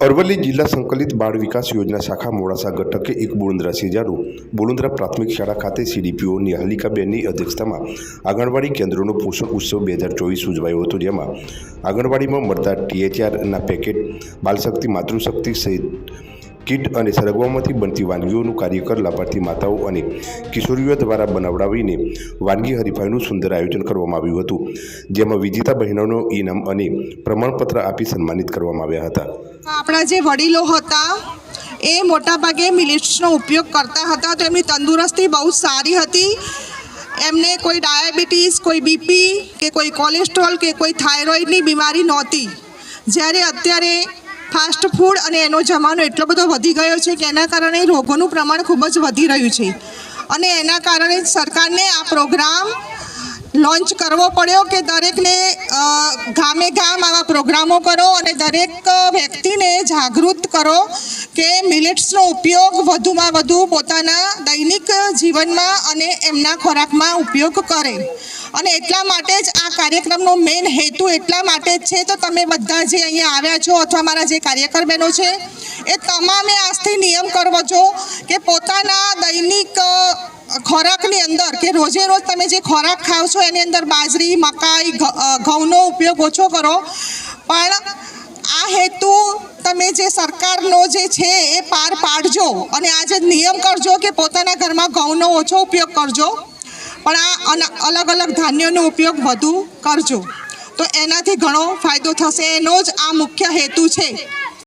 અરવલ્લી જિલ્લા સંકલિત બાળ વિકાસ યોજના શાખા મોડાસા ઘટકે એક બોલુંદ્રા સિજાનું બોલુંદ્રા પ્રાથમિક શાળા ખાતે સીડીપીઓ નિહાલિકાબેનની અધ્યક્ષતામાં આંગણવાડી કેન્દ્રોનો પોષણ ઉત્સવ બે હજાર ચોવીસ ઉજવાયો હતો, જેમાં આંગણવાડીમાં મળતા ટીએચઆરના પેકેટ બાલશક્તિ માતૃશક્તિ સહિત કીટ અને સરગવામાંથી બનતી વાનગીઓનું કાર્યકર લાભાર્થી માતાઓ અને કિશોરીઓ દ્વારા બનાવડાવીને વાનગી હરીફાઈનું સુંદર આયોજન કરવામાં આવ્યું હતું, જેમાં વિજેતા બહેનોનો ઇનામ અને પ્રમાણપત્ર આપી સન્માનિત કરવામાં આવ્યા હતા. આપણા જે વડીલો હતા, એ મોટાભાગે મિલેટ્સનો ઉપયોગ કરતા હતા. તો એમની તંદુરસ્તી બહુ સારી હતી. એમને કોઈ ડાયાબિટીસ, કોઈ બીપી કે કોઈ કોલેસ્ટ્રોલ કે કોઈ થાઇરોઇડની બીમારી નહોતી. જ્યારે અત્યારે ફાસ્ટ ફૂડ અને એનો જમાનો એટલો બધો વધી ગયો છે કે એના કારણે રોગોનું પ્રમાણ ખૂબ જ વધી રહ્યું છે. અને એના કારણે સરકારને આ પ્રોગ્રામ લોન્ચ કરવો પડ્યો કે દરેકને ગામે ગામ આવા પ્રોગ્રામો કરો અને દરેક વ્યક્તિને જાગૃત કરો કે મિલેટ્સનો ઉપયોગ વધુમાં વધુ પોતાના દૈનિક જીવનમાં અને એમના ખોરાકમાં ઉપયોગ કરે. અને એટલા માટે જ આ કાર્યક્રમનો મેઇન હેતુ એટલા માટે જ છે, તો તમે બધા જે અહીંયા આવ્યા છો અથવા મારા જે કાર્યકર બહેનો છે, એ તમામે આજથી નિયમ કરવો છો કે પોતાના દૈનિક ખોરાકની અંદર કે રોજે રોજ તમે જે ખોરાક ખાઓ છો, એની અંદર બાજરી, મકાઈ ઘઉંનો ઉપયોગ ઓછો કરો. પણ આ હેતુ તમે જે સરકારનો જે છે એ પાર પાડજો અને આ જે નિયમ કરજો કે પોતાના ઘરમાં ઘઉંનો ઓછો ઉપયોગ કરજો. પણ આ અલગ અલગ ધાન્યોનો ઉપયોગ વધુ કરજો. તો એનાથી ઘણો ફાયદો થશે. એનો જ આ મુખ્ય હેતુ છે.